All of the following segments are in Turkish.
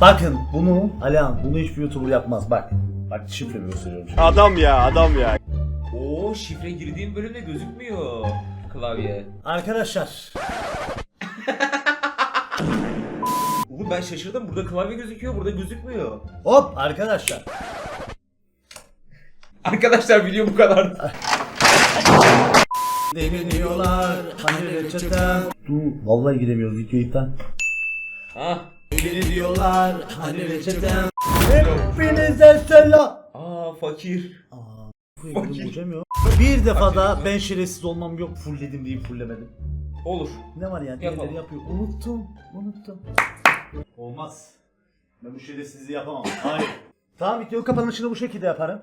Bakın bunu Alihan bunu hiçbir YouTuber yapmaz bak. Bak şifremi gösteriyorum şimdi. Adam ya adam ya. Oo şifre girdiğim bölümde gözükmüyor klavye. Arkadaşlar Oğlum ben şaşırdım burada klavye gözüküyor burada gözükmüyor. hop arkadaşlar. Arkadaşlar video bu kadar. Deviniyorlar hani reçeten. Dur vallahi giremiyoruz video iptal. Ah. Beni diyorlar hani reçeten. Hepinize selam. Aa fakir. Aa, koyayım, hocam Bir defa da ben şerefsiz olmam yok fullledim deyip fulllemedim. Olur. Ne var yani Yapalım. diğerleri yapıyor. Unuttum, unuttum. Olmaz. Ben bu şerefsizliği yapamam. Hayır. tamam video kapanışını bu şekilde yaparım.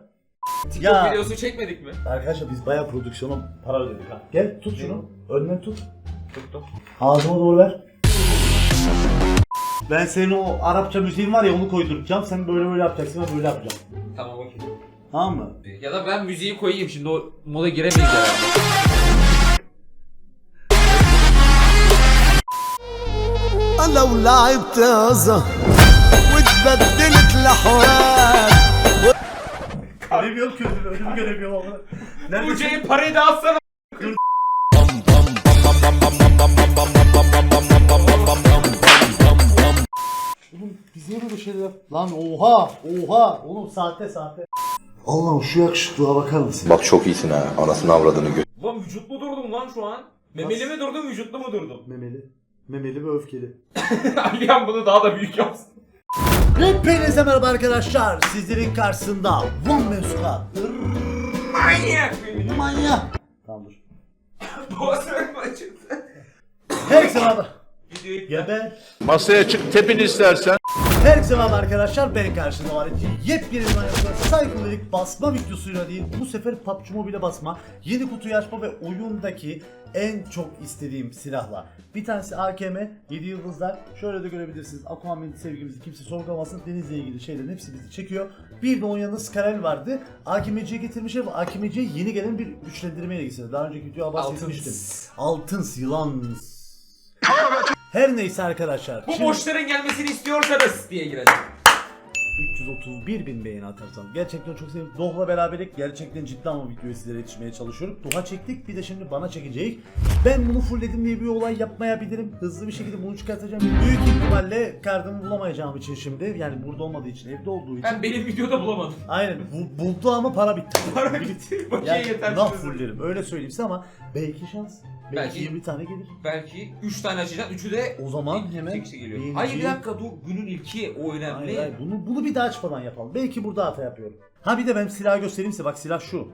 TikTok Ya. videosu çekmedik mi? Arkadaşlar biz bayağı prodüksiyona para ödedik ha. Gel tut şunu. Önden tut. Tuttum. Ağzıma doğru ver. Ben senin o Arapça müziğin var ya onu koyduracağım. Sen böyle böyle yapacaksın ben böyle yapacağım. Tamam okey. Tamam mı? Ya da ben müziği koyayım şimdi o moda giremeyiz herhalde. لو لعبت ازه واتبدلت الاحوال Göremiyorum gözümü, önümü göremiyorum ama. Nerede? Buca'yı parayı da alsana. Oğlum Yap? Lan oha oha oğlum sahte sahte. Allah'ım şu yakışıklığa bakar mısın? Bak çok iyisin ha. Anasını avradını gö... Lan vücutlu durdum lan şu an. Memeli mi durdum vücutlu mu durdum? Memeli. Memeli ve öfkeli. Alihan bunu daha da büyük yapsın. Hepinize merhaba arkadaşlar. Sizlerin karşısında One Squad. Manyak. Manyak. Tamam dur. Boğazım açıldı. Merhaba. Videoyu Geber. Masaya çık tepin istersen. Herkese merhaba arkadaşlar. Ben karşınızda var için yepyeni bir saygılarık basma videosuyla değil. Bu sefer PUBG Mobile basma. Yeni kutuyu açma ve oyundaki en çok istediğim silahla. Bir tanesi AKM, 7 yıldızlar. Şöyle de görebilirsiniz. Aquaman sevgimizi kimse sorgulamasın. Denizle ilgili şeylerin hepsi bizi çekiyor. Bir de onun yanında Skarel vardı. AKMC'ye getirmişler ve AKMC'ye yeni gelen bir güçlendirmeyle gitsin. Daha önceki videoya bahsetmiştim. Altın yılan. Her neyse arkadaşlar. Bu şimdi- boşların gelmesini istiyorsanız diye gireceğim. 331 bin beğeni atarsam gerçekten çok sevdim. Doh'la beraberlik gerçekten ciddi ama videoyu sizlere yetişmeye çalışıyorum. Doh'a çektik bir de şimdi bana çekecek. Ben bunu fullledim diye bir olay yapmayabilirim. Hızlı bir şekilde bunu çıkartacağım. Büyük ihtimalle kardımı bulamayacağım için şimdi yani burada olmadığı için evde olduğu için. Ben benim videoda bulamadım. Aynen bu, buldu ama para bitti. Para bitti. Bakiye Yani yeter. nah fulllerim öyle söyleyeyim size ama belki şans. Belki, Belki- 20 tane gelir. Belki 3 tane açacaksın. Üçü de O zaman hemen geliyor. Hayır bir dakika dur. Günün ilki o önemli. Hayır, hayır, bunu, bunu bir daha açmadan yapalım. Belki burada hata yapıyorum. Ha bir de ben silahı göstereyim size. Bak silah şu.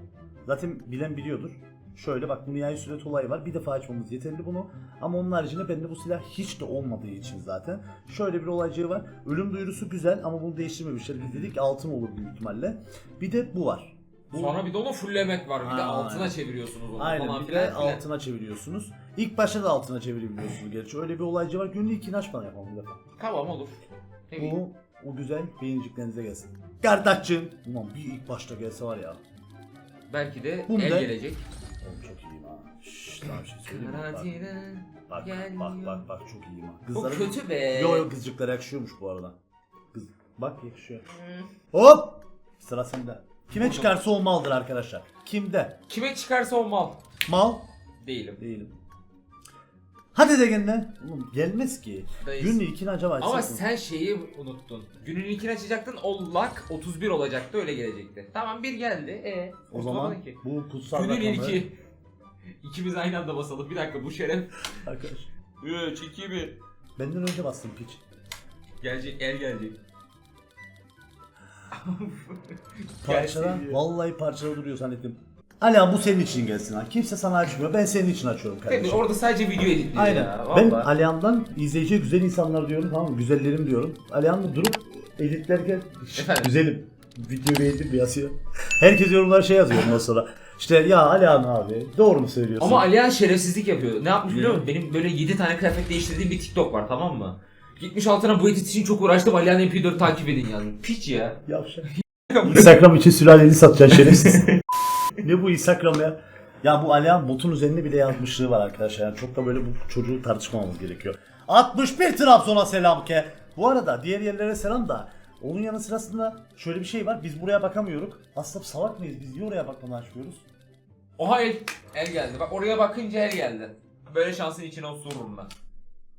Zaten bilen biliyordur. Şöyle bak bu nihai süret olayı var. Bir defa açmamız yeterli bunu. Ama onun haricinde bende bu silah hiç de olmadığı için zaten. Şöyle bir olaycığı var. Ölüm duyurusu güzel ama bunu değiştirmemişler. Biz dedik altın olur büyük ihtimalle. Bir de bu var. Bu- Sonra bir de onu fulllemek var. Bir de Aynen. altına çeviriyorsunuz onu Aynen falan bir filan de filan. altına çeviriyorsunuz. İlk başta da altına çevirebiliyorsunuz gerçi. Öyle bir olaycı var. Günlük ilkini açmadan yapalım bir defa. Tamam olur. Bu o güzel beyinciklerinize gelsin. Kardeşim. Ulan bir ilk başta gelse var ya. Belki de Bunda- el gelecek. Oğlum çok iyiyim ha. Şşş sana bir şey söyleyeyim mi? Bak, Karantina bak, bak, bak, bak, çok iyiyim ha. Kızlara... kötü be. Yo yo kızcıklara yakışıyormuş bu arada. Kız... Bak yakışıyor. Hop! Sıra sende. Kime çıkarsa o maldır arkadaşlar. Kimde? Kime çıkarsa o mal. Mal? Değilim. Değilim. Hadi de gene. Oğlum gelmez ki. Dayız. Günün ilkini acaba açsak Ama mı? sen şeyi unuttun. Günün ilkini açacaktın. O lak 31 olacaktı öyle gelecekti. Tamam bir geldi. E. O zaman ki. bu kutsal Günün rakamı- ilki. İkimiz aynı anda basalım. Bir dakika bu şeref. Arkadaş. 3, 2, 1. Benden önce bastım piç. Gelecek el gelecek. Parçada, Gelsin. vallahi parçada duruyor zannettim. Alihan bu senin için gelsin ha. Kimse sana açmıyor. Ben senin için açıyorum Tabii kardeşim. orada sadece video editleyeceğim. Aynen. Ya, ben vallahi. Alihan'dan izleyiciye güzel insanlar diyorum tamam mı? Güzellerim diyorum. Alihan da durup editlerken "Şşt, Efendim? güzelim. Video beğendim yazıyor. Herkes yorumlar şey yazıyor ondan sonra. İşte ya Alihan abi doğru mu söylüyorsun? Ama Alihan şerefsizlik yapıyor. Ne yapmış biliyor musun? Benim böyle 7 tane kıyafet değiştirdiğim bir TikTok var tamam mı? Gitmiş altına bu edit için çok uğraştım. Alihan MP4 takip edin yani. Piç ya. Yavşak. Instagram için sülaleni satacaksın şerefsiz. ne bu Instagram ya? Ya bu Alihan botun üzerinde bile yazmışlığı var arkadaşlar. Yani çok da böyle bu çocuğu tartışmamamız gerekiyor. 61 Trabzon'a selam ke. Bu arada diğer yerlere selam da onun yanı sırasında şöyle bir şey var. Biz buraya bakamıyoruz. Aslında salak mıyız? Biz niye oraya bakmadan çıkıyoruz? Oha el, el geldi. Bak oraya bakınca el geldi. Böyle şansın içine osururum ben.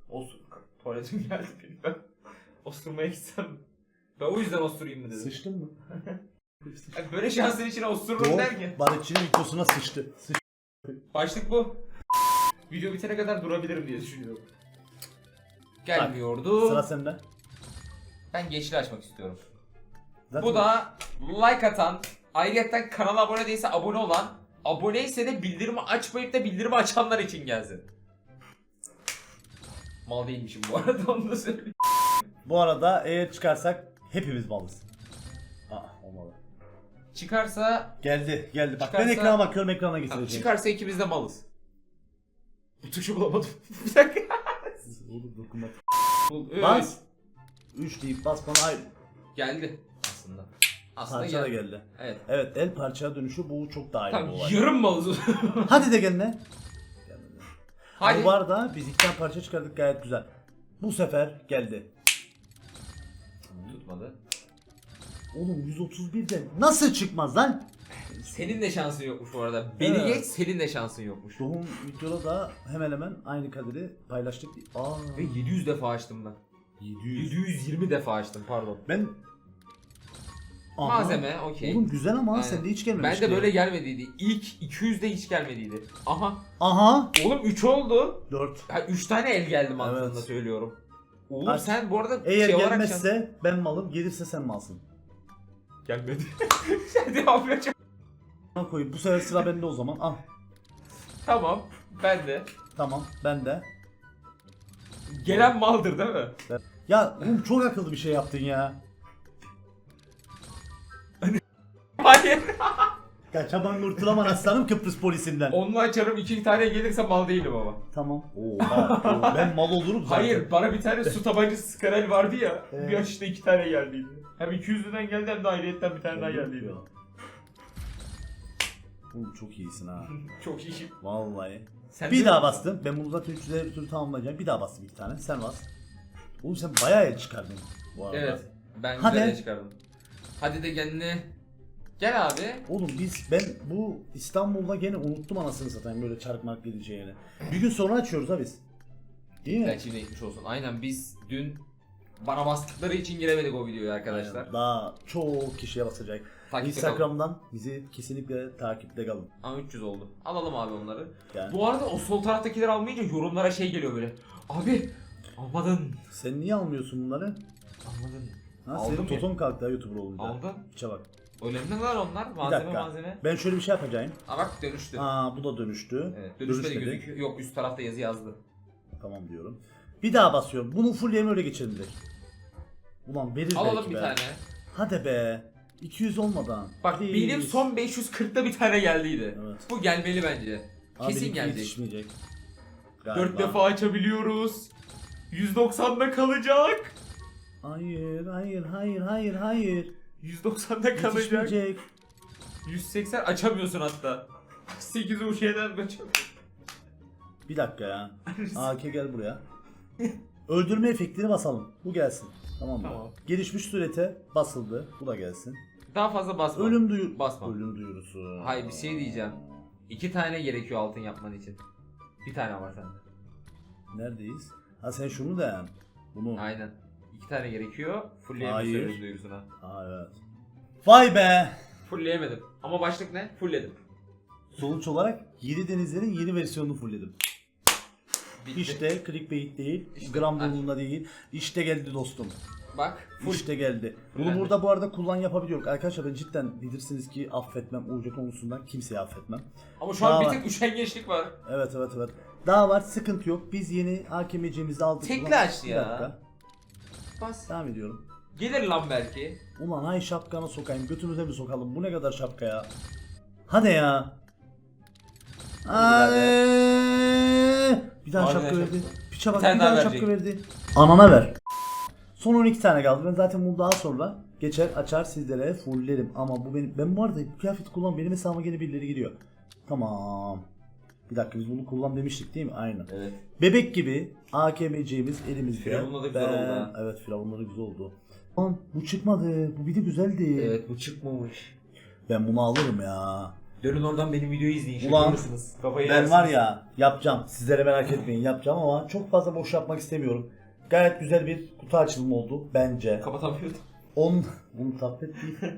Osur. Tuvaletim geldi benim. Ben osurmaya gitsem. Ben o yüzden osurayım mı dedim. Sıçtın mı? Yani böyle şansın içine osururum derken. barışçının videosuna sıçtı. Sıç. Başlık bu. Video bitene kadar durabilirim diye düşünüyorum. Gelmiyordu. Sıra sende. Ben geçli açmak istiyorum. Zaten Bu da like atan, ayrıca kanala abone değilse abone olan, aboneyse de bildirimi açmayıp da bildirimi açanlar için gelsin. Mal değilmişim bu arada onu da söyleyeyim. Bu arada eğer çıkarsak hepimiz malız. Aa olmadı. Çıkarsa, Geldi geldi. Bak ben Çıkarsa- ekrana bakıyorum ekrana tamam, getireceğim. çıkarsa ikimiz de malız. Bu tuşu bulamadım. Bir dakika. Olur dokunma. Bul- Üç. Bas. 3 deyip bas bana ay Geldi aslında. Aslında parça da geldi. geldi. Evet. Evet el parçaya dönüşü bu çok daha iyi bir Tamam olay. yarım malız. Hadi de gel ne? Hadi. Bu arada biz iki tane parça çıkardık gayet güzel. Bu sefer geldi. Tutmadı. Oğlum 131'de nasıl çıkmaz lan? Senin de şansın yokmuş bu arada. Beni Evet. geç senin de şansın yokmuş. Doğum videoda da hemen hemen aynı kaderi paylaştık. Aa Ve 700 defa açtım ben. 700. 720 defa açtım pardon. Ben Aha. Malzeme okey. Oğlum güzel ama Aynen. sende hiç Ben gelmemişti. de böyle gelmediydi. İlk 200'de hiç gelmediydi. Aha. Aha. Oğlum 3 oldu. 4. Ya 3 tane el geldi mantığında Evet. söylüyorum. Oğlum Aç. sen bu arada Eğer şey olarak gelmezse ben malım, gelirse sen malsın. Gelmedi. sen devam. Al koyayım. Bu sefer sıra bende o zaman. Al. Tamam. Ben de. Tamam. Ben de. Gelen maldır değil mi? Ya oğlum çok akıllı bir şey yaptın ya. Hayır. Kaçaman kurtulaman aslanım Kıbrıs polisinden. Onunla açarım iki tane gelirse mal değilim ama. Tamam. Oo, ben mal olurum zaten. Hayır bana bir tane su tabancası skarel vardı ya. Evet. Bir açışta iki tane geldiydi. Hem 200'lüden geldi hem de ayrıyetten bir tane daha geldiydi. Oğlum çok iyisin ha. Çok iyi. Vallahi. Sen bir daha bastım. Ben bunu zaten 300'e bir türlü tamamlayacağım. Bir daha bastım iki tane. Sen bas. Oğlum sen bayağı el çıkardın bu arada. Evet. Ben Hadi. güzel çıkardım. Hadi de kendine. Gel abi. Oğlum biz ben bu İstanbul'da gene unuttum anasını satayım böyle çarpmak gideceğini. Bir gün sonra açıyoruz ha biz. Değil mi? Yine gitmiş olsun. Aynen biz dün bana bastıkları için giremedik o videoya arkadaşlar. Aynen. Daha çok kişiye basacak. Takipte kalın. Instagram'dan bizi kesinlikle takipte kalın. Ama 300 oldu. Alalım abi onları. Yani Bu arada o sol taraftakileri almayınca yorumlara şey geliyor böyle. Abi almadın. sen niye almıyorsun bunları? Almadın. Ha, Aldım senin toton kalktı ha YouTuber olunca. Aldım. Piçe bak. Önemli lan onlar. Bir Malzeme dakika. malzeme. Ben şöyle bir şey yapacağım. Aa bak dönüştü. Aa bu da dönüştü. Evet, dönüşte de Dönüşmedi. gözüküyor. Yok üst tarafta yazı yazdı. Tamam diyorum. Bir daha basıyorum. Bunu fullleyelim öyle geçelim direkt. Ulan verir Alalım belki bir be. tane. Hadi be. 200 olmadan. Bak Please. benim son 540'ta bir tane geldiydi. Evet. Bu gelmeli bence. Abi Kesin benimki gelecek. yetişmeyecek. 4 Galiba. defa açabiliyoruz. 190'da kalacak. Hayır, hayır, hayır, hayır, hayır. 190'da kalacak. Yetişmeyecek. 180 açamıyorsun hatta. 8 o şeyden açamıyorsun. Bir dakika ya. AK gel buraya. Öldürme efektini basalım. Bu gelsin. Tamam mı? Tamam. Gelişmiş surete basıldı. Bu da gelsin. Daha fazla basma. Ölüm duyur Basma. Ölüm duyurusu. Hayır bir şey diyeceğim. İki tane gerekiyor altın yapman için. Bir tane var sende. Neredeyiz? Ha sen şunu da yani. Bunu. Aynen. İki tane gerekiyor. Fullleyemedim Hayır. duyurusuna. Ha evet. Vay be. Fullleyemedim. Ama başlık ne? Fullledim. Sonuç olarak 7 denizlerin yeni versiyonunu fullledim. Bitti. İşte clickbait değil, gram burnunda değil. İşte geldi dostum. Bak full. İşte geldi. Bunu Önemli. burada bu arada kullan yapabiliyoruz. Arkadaşlar ben cidden bilirsiniz ki affetmem. Uğurca konusundan kimseyi affetmem. Ama şu an Daha bir var. tık üşengeçlik var. Evet evet evet. Daha var sıkıntı yok. Biz yeni hakemiyeceğimizi aldık. Tekli Ulan, açtı bir ya. dakika. Bas. Devam ediyorum. Gelir lan belki. Ulan ay şapkana sokayım. Götümüze mi sokalım? Bu ne kadar şapka ya? Hadi ya. Hadi. Bir daha Harbiden şapka şapka. verdi. Piçe bak Bir tane bir daha daha şapka verdi. Anana ver. Son 12 tane kaldı. Ben zaten bunu daha sonra geçer açar sizlere fulllerim. Ama bu benim ben bu arada bu kıyafeti kullan benim hesabıma gene birileri giriyor. Tamam. Bir dakika biz bunu kullan demiştik değil mi? Aynen. Evet. Bebek gibi AKMC'miz elimizde. Firavunla da güzel oldu ha. Evet Firavunla da güzel oldu. Lan bu çıkmadı. Bu bir de güzeldi. Evet bu çıkmamış. Ben bunu alırım ya. Dönün oradan benim videoyu izleyin. Ulan, şaşırırsınız. Kafayı Ben yersiniz. var ya yapacağım. Sizlere merak etmeyin yapacağım ama çok fazla boş yapmak istemiyorum. Gayet güzel bir kutu açılımı oldu bence. Kapatamıyordum. 10 bunu tablet değil.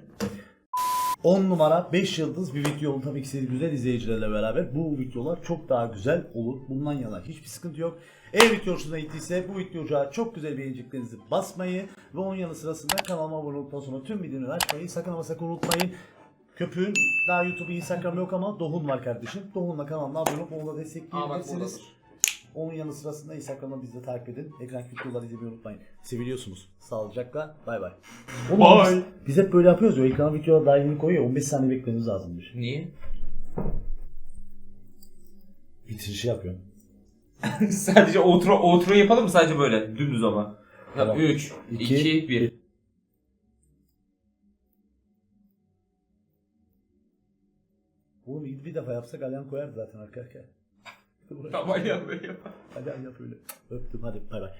10 numara 5 yıldız bir video tabii ki siz güzel izleyicilerle beraber. Bu videolar çok daha güzel olur. Bundan yana hiçbir sıkıntı yok. Eğer video hoşunuza gittiyse bu videoya çok güzel beğeniciklerinizi basmayı ve onun yanı sırasında kanalıma abone olduktan sonra tüm videoları açmayı sakın ama sakın unutmayın. Köpüğün daha YouTube, Instagram yok ama Dohun var kardeşim. Dohun'la kanalına abone olup onu da Aa bak destekleyebilirsiniz. buradadır. Onun yanı sırasında Instagram'dan bizi de takip edin. Ekran videoları izlemeyi unutmayın. Seviliyorsunuz. Sağlıcakla. Bay bay. Oğlum Biz, biz hep böyle yapıyoruz ya. Ekran videoya dahilini koyuyor. 15 saniye beklememiz lazımmış. Niye? Bitirişi yapıyorum. sadece outro, outro yapalım mı sadece böyle dümdüz ama. Tamam. 3, İki, 2, 1. Oğlum bir defa yapsak Alyan koyar zaten arka arkaya. Tamam ya böyle yapalım. Hadi yap öyle. Öptüm hadi bay bay.